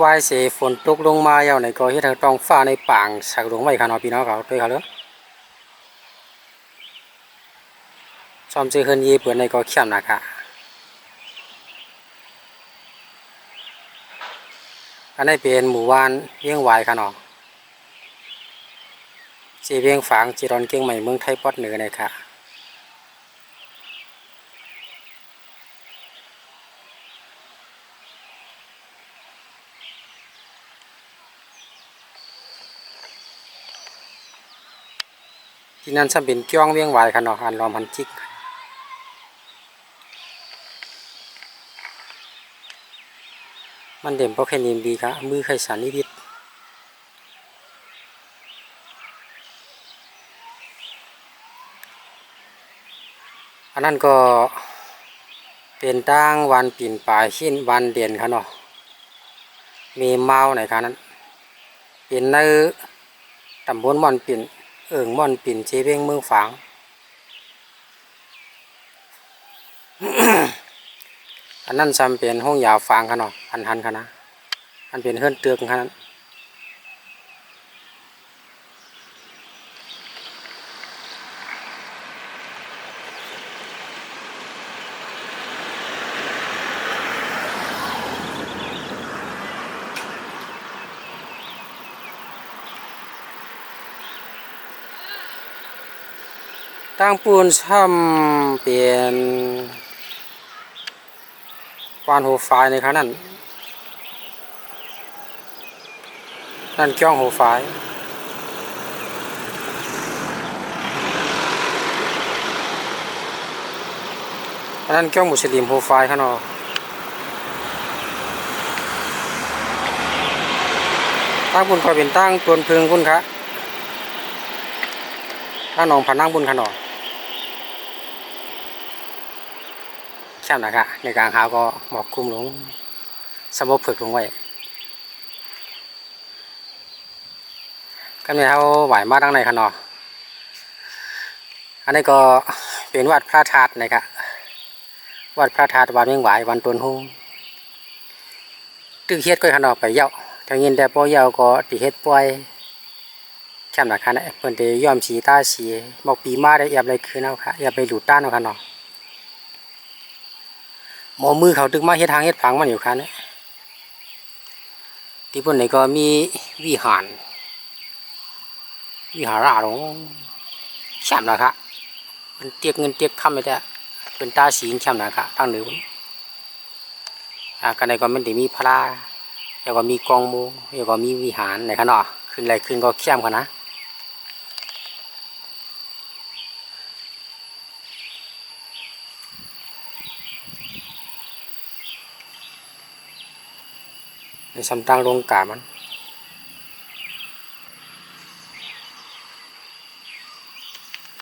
วายเสฝนตกลงมาเยาวในก็เฮ็ดให้ต้องฟ้าในป่างสักลงไว้ค่ะเนาะพี่น้องเขาด้วยเขาเลยซ้อมซื้อเฮือนยีเปิดในก็เข้มหนักค่ะอันนี้เป็นหมู่บ้านเวียงวายค่ะเนาะสีเวียงฝางจีรอนเก่งใหม่เมืองไทยปอดเหนือในค่ะ ที่นั่นซ้ำเป็นจ้องเวียงวายค่ะเนาะอันรอมันจิกมันเด่นเพราะแค่นิมดีครับมือไข่สันนิดิดอันนั้นก็เป็นตั้งวันปิ่นป่ายชิ้นวันเด่นครับเนาะมีเมาไหนครับนั้นเป็นในตำบลมอนปิ่น เอิงม่อนปิ่นเจเวงเมืองฝาง อันนั้นซ้ำเป็นห้องยาวฟางกันาดอันหันกันนะอันเป็นเฮือนเตือกกันนั้น ตั้งปูนซ้ำเป็นวานโหไฟในครั้งนั้นนั่นจ้องหไฟอันนั้นจ้องมุสลิมโหไฟข้างนอกตั้งบุญคอยเป็นตั้งตวนพึงบุญครับ ตั้งหนองพนังบุญขนอแค่นั้นครับในกลางหาวก็หมอกคลุมลงสมบผึกลงไว้กันเนี่ยเขาไหวมาดังในขนออันนี้ก็เป็นวัดพระธาตุนะครับวัดพระธาตุวันเมืองไหววันตวนหงตึกเฮ็ดก็ขนอไปเย้าทางยินแต่ปอเย้าก็ติเฮ็ดป่วย แคมหนักคันเพิ่นได้ยอมสีตาสีบอกปีมาได้แอบอะไรคืนเอาค่ะอย่าไปหลุดต้านเอาคันเนาะหมอมือเขาตึกมาเฮ็ดทางเฮ็ดผังมันอยู่คันนี้ที่เพิ่นนี่ก็มีวิหาร วิหาราหลงแชมป์นะครับมันเตียกเงินเตียกคำไปแต่เป็นตาสีแชมป์นะครับตั้งเหนืออ่ากันในก็มันได้มีพระแล้วก็มีกองมูแล้วก็มีวิหารในขนาะขึ้นอะไรขึ้นก็เข้มกันนะ ในสำตังลงกามัน